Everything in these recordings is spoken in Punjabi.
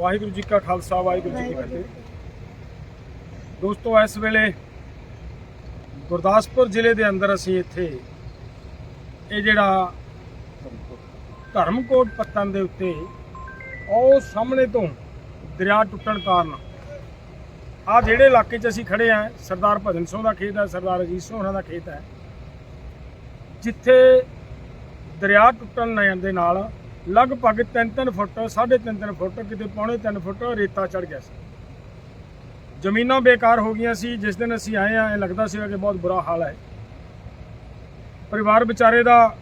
ਵਾਹਿਗੁਰੂ ਜੀ ਕਾ ਖਾਲਸਾ ਵਾਹਿਗੁਰੂ ਜੀ ਕੀ ਫਤਿਹ। ਦੋਸਤੋ ਇਸ ਵੇਲੇ ਗੁਰਦਾਸਪੁਰ ਜ਼ਿਲ੍ਹੇ ਦੇ ਅੰਦਰ ਅਸੀਂ ਇੱਥੇ ਇਹ ਜਿਹੜਾ ਧਰਮਕੋਟ ਪੱਤਨ ਦੇ ਉੱਤੇ ਉਹ ਸਾਹਮਣੇ ਤੋਂ ਦਰਿਆ ਟੁੱਟਣ ਕਾਰਨ ਆ ਜਿਹੜੇ ਇਲਾਕੇ 'ਚ ਅਸੀਂ ਖੜੇ ਆ ਸਰਦਾਰ ਭਜਨ ਸਿੰਘ ਦਾ ਖੇਤ ਹੈ ਸਰਦਾਰ ਅਜੀਤ ਸਿੰਘ ਹੋਰਾਂ ਦਾ ਖੇਤ ਹੈ ਜਿੱਥੇ ਦਰਿਆ ਟੁੱਟਣ ਦੇ ਨਾਲ ਲਗਭਗ 3-3 ਫੁੱਟ 3.5 ਫੁੱਟ, ਕਿਤੇ ਪੌਣੇ 3 ਫੁੱਟ ਰੇਤਾ ਚੜ ਗਿਆ ਸੀ। ਜ਼ਮੀਨਾਂ ਬੇਕਾਰ ਹੋ ਗਈਆਂ ਸੀ, ਜਿਸ ਦਿਨ ਅਸੀਂ ਆਏ ਆ ਇਹ ਲੱਗਦਾ ਸੀਗਾ ਕਿ ਬਹੁਤ ਬੁਰਾ ਹਾਲ ਹੈ। ਪਰਿਵਾਰ ਵਿਚਾਰੇ ਦਾ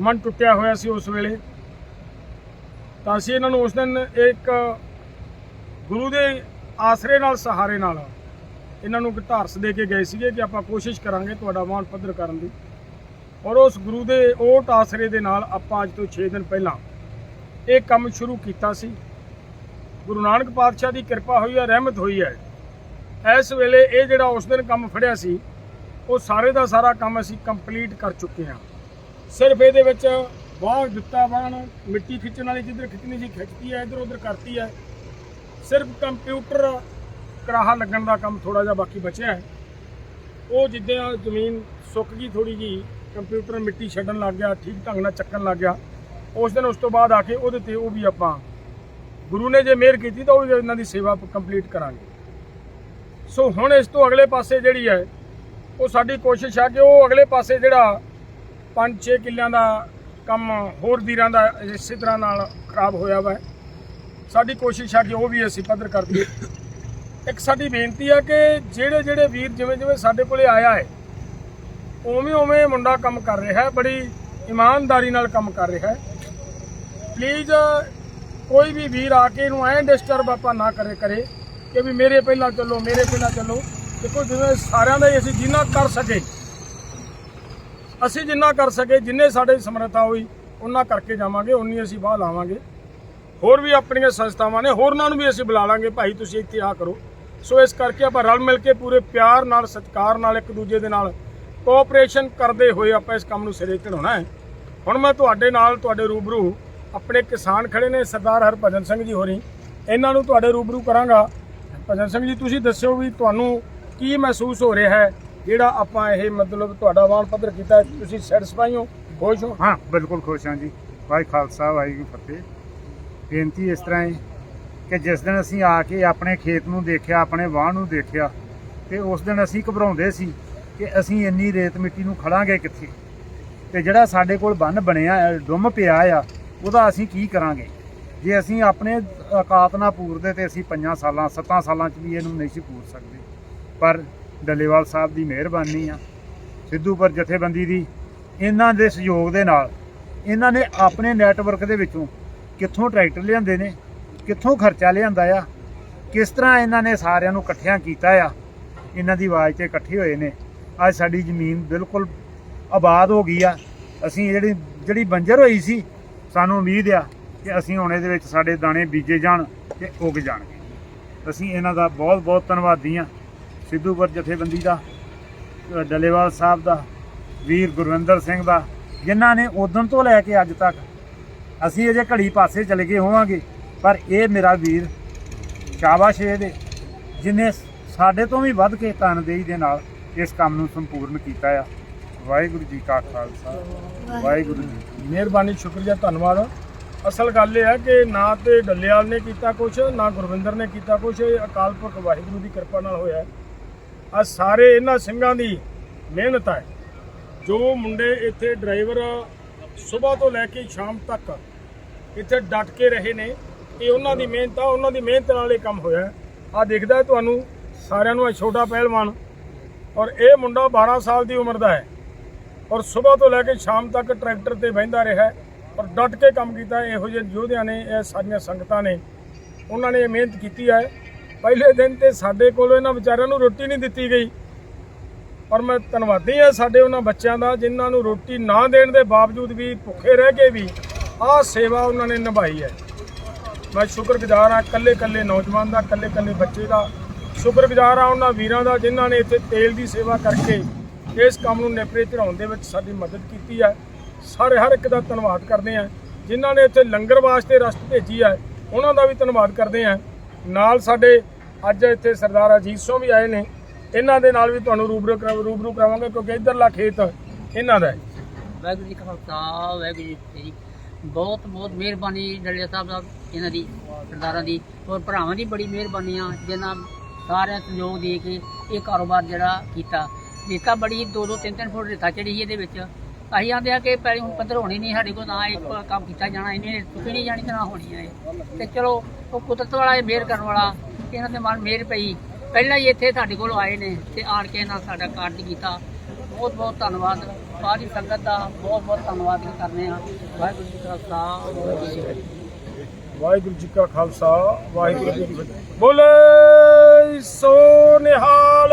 ਮਨ ਟੁੱਟਿਆ ਹੋਇਆ ਸੀ ਉਸ ਵੇਲੇ। ਤਾਂ ਅਸੀਂ ਇਹਨਾਂ ਨੂੰ ਉਸ ਦਿਨ ਇੱਕ ਗੁਰੂ ਦੇ ਆਸਰੇ ਨਾਲ, ਸਹਾਰੇ ਨਾਲ ਇਹਨਾਂ ਨੂੰ ਇੱਕ ਢਾਰਸ ਦੇ ਕੇ ਗਏ ਸੀਗੇ ਕਿ ਆਪਾਂ ਕੋਸ਼ਿਸ਼ ਕਰਾਂਗੇ ਤੁਹਾਡਾ ਮਾਣ ਪੱਧਰ ਕਰਨ ਦੀ। ਔਰ ਉਸ ਗੁਰੂ ਦੇ ਓਟ ਆਸਰੇ ਦੇ ਨਾਲ ਆਪਾਂ ਅੱਜ ਤੋਂ 6 ਦਿਨ ਪਹਿਲਾਂ ਇਹ ਕੰਮ ਸ਼ੁਰੂ ਕੀਤਾ ਸੀ। ਗੁਰੂ ਨਾਨਕ ਪਾਤਸ਼ਾਹ ਦੀ ਕਿਰਪਾ ਹੋਈ ਹੈ, ਰਹਿਮਤ ਹੋਈ ਹੈ। ਇਸ ਵੇਲੇ ਇਹ ਜਿਹੜਾ ਉਸ ਦਿਨ ਕੰਮ ਫੜਿਆ ਸੀ, ਉਹ ਸਾਰੇ ਦਾ ਸਾਰਾ ਕੰਮ ਅਸੀਂ ਕੰਪਲੀਟ ਕਰ ਚੁੱਕੇ ਹਾਂ। ਸਿਰਫ ਇਹਦੇ ਵਿੱਚ ਬਾਹ ਦਿੱਤਾ ਬਾਣ, ਮਿੱਟੀ ਖਿੱਚਣ ਵਾਲੀ ਜਿੱਧਰ ਖਿੱਚਣੀ ਸੀ, ਖਿੱਚਤੀ ਹੈ, ਇਧਰ ਉਧਰ ਕਰਤੀ ਹੈ। ਸਿਰਫ ਕੰਪਿਊਟਰ ਕਰਾਹਾ ਲੱਗਣ ਦਾ ਕੰਮ ਥੋੜਾ ਜਿਹਾ ਬਾਕੀ ਬਚਿਆ ਹੈ। ਉਹ ਜਿੱਦਾਂ ਜ਼ਮੀਨ ਸੁੱਕ ਗਈ ਥੋੜੀ ਜੀ ਕੰਪਿਊਟਰ ਮਿੱਟੀ ਛੱਡਣ ਲੱਗ ਗਿਆ, ਠੀਕ ਢੰਗ ਨਾਲ ਚੱਕਣ ਲੱਗ ਗਿਆ। ਉਸ ਦਿਨ ਉਸ ਤੋਂ ਬਾਅਦ ਆ ਕੇ ਉਹਦੇ ਤੇ ਉਹ ਵੀ ਆਪਾਂ ਗੁਰੂ ਨੇ ਜੇ ਮਿਹਰ ਕੀਤੀ ਤਾਂ ਉਹ ਵੀ ਇਹਨਾਂ ਦੀ ਸੇਵਾ ਕੰਪਲੀਟ ਕਰਾਂਗੇ। ਸੋ ਹੁਣ ਇਸ ਤੋਂ ਅਗਲੇ ਪਾਸੇ ਜਿਹੜੀ ਹੈ, ਉਹ ਸਾਡੀ ਕੋਸ਼ਿਸ਼ ਆ ਕਿ ਉਹ ਅਗਲੇ ਪਾਸੇ ਜਿਹੜਾ 5-6 ਕਿੱਲਿਆਂ ਦਾ ਕੰਮ ਹੋਰ ਵੀਰਾਂ ਦਾ ਇਸੇ ਤਰ੍ਹਾਂ ਨਾਲ ਖਰਾਬ ਹੋਇਆ ਵਾ। ਸਾਡੀ ਕੋਸ਼ਿਸ਼ ਆ ਕਿ ਉਹ ਵੀ ਅਸੀਂ ਪੱਧਰ ਕਰ ਦਈਏ ਇੱਕ ਸਾਡੀ ਬੇਨਤੀ ਆ ਕਿ ਜਿਹੜੇ ਜਿਹੜੇ ਵੀਰ ਜਿਵੇਂ ਜਿਵੇਂ ਸਾਡੇ ਕੋਲੇ ਆਇਆ ਹੈ ਉਵੇਂ ਉਵੇਂ ਮੁੰਡਾ ਕੰਮ ਕਰ ਰਿਹਾ ਹੈ, ਬੜੀ ਇਮਾਨਦਾਰੀ ਨਾਲ ਕੰਮ ਕਰ ਰਿਹਾ ਹੈ। ਪਲੀਜ਼ ਕੋਈ ਵੀ ਵੀਰ ਆ ਕੇ ਇਹਨੂੰ ਐਂ ਡਿਸਟਰਬ ਆਪਾਂ ਨਾ ਕਰੇ ਕਰੇ ਕਿ ਵੀ ਮੇਰੇ ਪਹਿਲਾਂ ਚੱਲੋ, ਮੇਰੇ ਪਹਿਲਾਂ ਚੱਲੋ। ਦੇਖੋ, ਜਿਵੇਂ ਸਾਰਿਆਂ ਦਾ ਹੀ ਅਸੀਂ ਜਿੰਨਾ ਕਰ ਸਕੇ, ਅਸੀਂ ਜਿੰਨਾ ਕਰ ਸਕੇ, ਜਿੰਨੇ ਸਾਡੇ ਸਮਰੱਥਾ ਹੋਈ, ਉਹਨਾਂ ਕਰਕੇ ਜਾਵਾਂਗੇ ਉਨੀ ਅਸੀਂ ਬਾਹ ਲਾਵਾਂਗੇ। ਹੋਰ ਵੀ ਆਪਣੀਆਂ ਸੰਸਥਾਵਾਂ ਨੇ, ਹੋਰਨਾਂ ਨੂੰ ਵੀ ਅਸੀਂ ਬੁਲਾ ਲਾਂਗੇ, ਭਾਈ ਤੁਸੀਂ ਇੱਥੇ ਆ ਕਰੋ। ਸੋ ਇਸ ਕਰਕੇ ਆਪਾਂ ਰਲ ਮਿਲ ਕੇ ਪੂਰੇ ਪਿਆਰ ਨਾਲ, ਸਤਿਕਾਰ ਨਾਲ ਇੱਕ ਦੂਜੇ ਦੇ ਨਾਲ ਕੋਆਪਰੇਸ਼ਨ ਕਰਦੇ ਹੋਏ ਆਪਾਂ ਇਸ ਕੰਮ ਨੂੰ ਸਿਰੇ ਚੜਾਉਣਾ ਹੈ। ਹੁਣ ਮੈਂ ਤੁਹਾਡੇ ਨਾਲ, ਤੁਹਾਡੇ ਰੂਬਰੂ ਆਪਣੇ ਕਿਸਾਨ ਖੜੇ ਨੇ, ਸਰਦਾਰ ਹਰਭਜਨ ਸਿੰਘ ਜੀ ਹੋਰੀ। ਇਹਨਾਂ ਨੂੰ ਤੁਹਾਡੇ ਰੂਬਰੂ ਕਰਾਂਗਾ। ਭਜਨ ਸਿੰਘ ਜੀ, ਤੁਸੀਂ ਦੱਸਿਓ ਵੀ ਤੁਹਾਨੂੰ ਕੀ ਮਹਿਸੂਸ ਹੋ ਰਿਹਾ ਹੈ, ਜਿਹੜਾ ਆਪਾਂ ਇਹ ਮਤਲਬ ਤੁਹਾਡਾ ਵਾਣ ਪੱਧਰ ਕੀਤਾ ਤੁਸੀਂ ਸੈਟੀਸਫਾਈ ਹੋ, ਖੁਸ਼ ਹੋ? ਹਾਂ, ਬਿਲਕੁਲ ਖੁਸ਼ ਹਾਂ ਜੀ। ਵਾਹਿ ਖਾਲਸਾ ਵਾਹਿਗੁਰੂ ਫਤਿਹ। ਬੇਨਤੀ ਇਸ ਤਰ੍ਹਾਂ ਹੈ ਕਿ ਜਿਸ ਦਿਨ ਅਸੀਂ ਆ ਕੇ ਆਪਣੇ ਖੇਤ ਨੂੰ ਦੇਖਿਆ, ਆਪਣੇ ਵਾਹ ਨੂੰ ਦੇਖਿਆ, ਤੇ ਉਸ ਦਿਨ ਅਸੀਂ ਘਬਰਾਉਂਦੇ ਸੀ। ਕਿ ਅਸੀਂ ਇੰਨੀ ਰੇਤ ਮਿੱਟੀ ਨੂੰ ਖੜਾਂਗੇ ਕਿੱਥੇ? ਤੇ ਜਿਹੜਾ ਸਾਡੇ ਕੋਲ ਬੰਨ ਬਣਿਆ ਹੈ, ਡੁੰਮ ਪਿਆ ਆ ਉਹਦਾ ਅਸੀਂ ਕੀ ਕਰਾਂਗੇ? ਜੇ ਅਸੀਂ ਆਪਣੇ ਔਕਾਤ ਨਾ ਪੂਰਦੇ ਤੇ ਅਸੀਂ 5 ਸਾਲਾਂ 7 ਸਾਲਾਂ 'ਚ ਵੀ ਇਹਨੂੰ ਨਹੀਂ ਸੀ ਪੂਰ ਸਕਦੇ। ਪਰ ਡੱਲੇਵਾਲ ਸਾਹਿਬ ਦੀ ਮਿਹਰਬਾਨੀ ਆ। ਸਿੱਧੂਪੁਰ ਜਥੇਬੰਦੀ ਦੀ ਇਹਨਾਂ ਦੇ ਸਹਿਯੋਗ ਦੇ ਨਾਲ ਇਹਨਾਂ ਨੇ ਆਪਣੇ ਨੈਟਵਰਕ ਦੇ ਵਿੱਚੋਂ ਕਿੱਥੋਂ ਟਰੈਕਟਰ ਲਿਆਂਦੇ ਨੇ ਕਿੱਥੋਂ ਖਰਚਾ ਲਿਆਂਦਾ ਆ ਕਿਸ ਤਰ੍ਹਾਂ ਇਹਨਾਂ ਨੇ ਸਾਰਿਆਂ ਨੂੰ ਇਕੱਠਿਆਂ ਕੀਤਾ ਆ ਇਹਨਾਂ ਦੀ ਆਵਾਜ਼ ਤੇ ਇਕੱਠੇ ਹੋਏ ਨੇ। ਅੱਜ ਸਾਡੀ ਜ਼ਮੀਨ ਬਿਲਕੁਲ ਆਬਾਦ ਹੋ ਗਈ ਆ। ਅਸੀਂ ਜਿਹੜੀ ਜਿਹੜੀ ਬੰਜਰ ਹੋਈ ਸੀ ਸਾਨੂੰ ਉਮੀਦ ਆ ਕਿ ਅਸੀਂ ਹੁਣ ਇਹਦੇ ਵਿੱਚ ਸਾਡੇ ਦਾਣੇ ਬੀਜੇ ਜਾਣ ਤੇ ਉੱਗ ਜਾਣਗੇ। ਅਸੀਂ ਇਹਨਾਂ ਦਾ ਬਹੁਤ ਬਹੁਤ ਧੰਨਵਾਦੀ ਆ। ਸਿੱਧੂਪੁਰ ਜਥੇਬੰਦੀ ਦਾ ਅ, ਡੱਲੇਵਾਲ ਸਾਹਿਬ ਦਾ ਵੀਰ ਗੁਰਵਿੰਦਰ ਸਿੰਘ ਦਾ ਜਿਨ੍ਹਾਂ ਨੇ ਉਦੋਂ ਤੋਂ ਲੈ ਕੇ ਅੱਜ ਤੱਕ ਅਸੀਂ ਅਜੇ ਘੜੀ ਪਾਸੇ ਚਲੇ ਗਏ ਹੋਵਾਂਗੇ ਪਰ ਇਹ ਮੇਰਾ ਵੀਰ ਸ਼ਾਬਾਸ਼ ਇਹਦੇ ਜਿਨੇ ਸਾਡੇ ਤੋਂ ਵੀ ਵੱਧ ਕੇ ਤਨਦੇਹੀ ਦੇ ਨਾਲ ਇਸ ਕੰਮ ਨੂੰ ਸੰਪੂਰਨ ਕੀਤਾ ਆ। ਵਾਹਿਗੁਰੂ ਜੀ ਕਾ ਖਾਲਸਾ, ਵਾਹਿਗੁਰੂ ਜੀ ਮਿਹਰਬਾਨੀ, ਸ਼ੁਕਰੀਆ, ਧੰਨਵਾਦ। ਅਸਲ ਗੱਲ ਇਹ ਹੈ ਕਿ ਨਾ ਤੇ ਡੱਲੇਵਾਲ ਨੇ ਕੀਤਾ ਕੁਝ ਨਾ ਗੁਰਵਿੰਦਰ ਨੇ ਕੀਤਾ ਕੁਝ ਇਹ ਅਕਾਲ ਪੁਰਖ ਵਾਹਿਗੁਰੂ ਦੀ ਕਿਰਪਾ ਨਾਲ ਹੋਇਆ ਆ ਸਾਰੇ ਇਹਨਾਂ ਸਿੰਘਾਂ ਦੀ ਮਿਹਨਤ ਹੈ। ਜੋ ਮੁੰਡੇ ਇੱਥੇ ਡਰਾਈਵਰ ਸਵੇਰ ਤੋਂ ਲੈ ਕੇ ਸ਼ਾਮ ਤੱਕ ਇੱਥੇ ਡਟ ਕੇ ਰਹੇ ਨੇ, ਇਹ ਉਹਨਾਂ ਦੀ ਮਿਹਨਤ ਆ। ਉਹਨਾਂ ਦੀ ਮਿਹਨਤ ਨਾਲ ਇਹ ਕੰਮ ਹੋਇਆ ਆ ਦੇਖਦਾ ਤੁਹਾਨੂੰ ਸਾਰਿਆਂ ਨੂੰ ਇਹ ਛੋਟਾ ਪਹਿਲਵਾਨ ਔਰ ਇਹ ਮੁੰਡਾ 12 ਸਾਲ ਦੀ ਉਮਰ ਦਾ ਹੈ। ਔਰ ਸਵੇਰ ਤੋਂ ਲੈ ਕੇ ਸ਼ਾਮ ਤੱਕ ਟਰੈਕਟਰ ਤੇ ਬਹਿੰਦਾ ਰਿਹਾ ਔਰ ਡਟ ਕੇ ਕੰਮ ਕੀਤਾ। ਇਹੋ ਜਿਹੇ ਯੋਧਿਆਂ ਨੇ, ਇਹ ਸਾਰੀਆਂ ਸੰਗਤਾਂ ਨੇ, ਉਹਨਾਂ ਨੇ ਇਹ ਮਿਹਨਤ ਕੀਤੀ ਹੈ। ਪਹਿਲੇ ਦਿਨ ਤੇ ਸਾਡੇ ਕੋਲ ਇਹਨਾਂ ਵਿਚਾਰਿਆਂ ਨੂੰ ਰੋਟੀ ਨਹੀਂ ਦਿੱਤੀ ਗਈ। ਔਰ ਮੈਂ ਧੰਨਵਾਦੀ ਹਾਂ ਸਾਡੇ ਉਹਨਾਂ ਬੱਚਿਆਂ ਦਾ, ਜਿਨ੍ਹਾਂ ਨੂੰ ਰੋਟੀ ਨਾ ਦੇਣ ਦੇ ਬਾਵਜੂਦ ਵੀ ਭੁੱਖੇ ਰਹਿ ਕੇ ਵੀ ਆਹ ਸੇਵਾ ਉਹਨਾਂ ਨੇ ਨਿਭਾਈ ਹੈ। ਮੈਂ ਸ਼ੁਕਰਗੁਜ਼ਾਰ ਹਾਂ ਕੱਲੇ ਕੱਲੇ ਨੌਜਵਾਨ ਦਾ ਕੱਲੇ ਕੱਲੇ ਬੱਚੇ ਦਾ। ਸ਼ੁਕਰਗੁਜ਼ਾਰ ਹਾਂ ਉਹਨਾਂ ਵੀਰਾਂ ਦਾ, ਜਿਨ੍ਹਾਂ ਨੇ ਇੱਥੇ ਤੇਲ ਦੀ ਸੇਵਾ ਕਰਕੇ ਇਸ ਕੰਮ ਨੂੰ ਨੇਪਰੇ ਚੜਾਉਣ ਦੇ ਵਿੱਚ ਸਾਡੀ ਮਦਦ ਕੀਤੀ ਹੈ ਸਾਰੇ ਹਰ ਇੱਕ ਦਾ ਧੰਨਵਾਦ ਕਰਦੇ ਹਾਂ ਜਿਨ੍ਹਾਂ ਨੇ ਇੱਥੇ ਲੰਗਰ ਵਾਸਤੇ ਰਸਤ ਭੇਜੀ ਹੈ ਉਹਨਾਂ ਦਾ ਵੀ ਧੰਨਵਾਦ ਕਰਦੇ ਹਾਂ ਨਾਲ ਸਾਡੇ ਅੱਜ ਇੱਥੇ ਸਰਦਾਰ ਅਜੀਤ ਸਿੰਘ ਵੀ ਆਏ ਨੇ। ਇਹਨਾਂ ਦੇ ਨਾਲ ਵੀ ਤੁਹਾਨੂੰ ਰੂਬਰੂ ਰੂਬਰੂ ਕਰਾਵਾਂਗੇ, ਕਿਉਂਕਿ ਇਧਰਲਾ ਖੇਤ ਇਹਨਾਂ ਦਾ ਹੈ। ਵਾਹਿਗੁਰੂ ਜੀ ਕਾ ਖਾਲਸਾ, ਵਾਹਿਗੁਰੂ ਜੀ ਕੀ ਬਹੁਤ ਬਹੁਤ ਮਿਹਰਬਾਨੀ ਡੱਲੇ ਸਾਹਿਬ ਦਾ, ਇਹਨਾਂ ਦੀ, ਸਰਦਾਰਾਂ ਦੀ ਔਰ ਭਰਾਵਾਂ ਦੀ ਬੜੀ ਮਿਹਰਬਾਨੀ ਆ, ਜਿਨ੍ਹਾਂ ਸਾਰਿਆਂ ਸਹਿਯੋਗ ਦੇ ਕੇ ਇਹ ਕਾਰੋਬਾਰ ਜਿਹੜਾ ਕੀਤਾ। ਰੇਤਾ ਬੜੀ ਦੋ ਦੋ ਤਿੰਨ ਤਿੰਨ ਫੁੱਟ ਰੇਤਾ ਚੜੀ ਸੀ ਇਹਦੇ ਵਿੱਚ। ਅਸੀਂ ਆਂਦੇ ਆ ਕਿ ਪਹਿਲੇ ਹੁਣ ਪੱਧਰ ਹੋਣੀ ਨਹੀਂ, ਸਾਡੇ ਕੋਲ ਨਾ ਇੱਕ ਕੰਮ ਕੀਤਾ ਜਾਣਾ, ਇਹਨੇ ਚੁੱਕੀ ਨਹੀਂ ਜਾਣੀ ਤੇ ਨਾ ਹੋਣੀ ਹੈ ਇਹ। ਤੇ ਚਲੋ, ਉਹ ਕੁਦਰਤ ਵਾਲਾ ਇਹ ਮਿਹਰ ਕਰਨ ਵਾਲਾ, ਇਹਨਾਂ ਦੇ ਮਨ ਮਿਹਰ ਪਈ। ਪਹਿਲਾਂ ਹੀ ਇੱਥੇ ਸਾਡੇ ਕੋਲ ਆਏ ਨੇ ਤੇ ਆਣ ਕੇ ਇਹਨਾਂ ਸਾਡਾ ਕਾਰਜ ਕੀਤਾ। ਬਹੁਤ ਬਹੁਤ ਧੰਨਵਾਦ। ਸਾਰੀ ਸੰਗਤ ਦਾ ਬਹੁਤ ਬਹੁਤ ਧੰਨਵਾਦ ਕਰਦੇ ਹਾਂ। ਵਾਹਿਗੁਰੂ ਜੀ ਕਾ ਖਾਲਸਾ, ਵਾਹਿਗੁਰੂ ਜੀ ਕੀ ਫਤਿਹ। ਵਾਹਿਗੁਰੂ ਜੀ ਕਾ ਖਾਲਸਾ, ਵਾਹਿਗੁਰੂ ਜੀ ਕੀ ਫਤਿਹ। ਬੋਲੇ! ਸੋ ਨਿਹਾਲ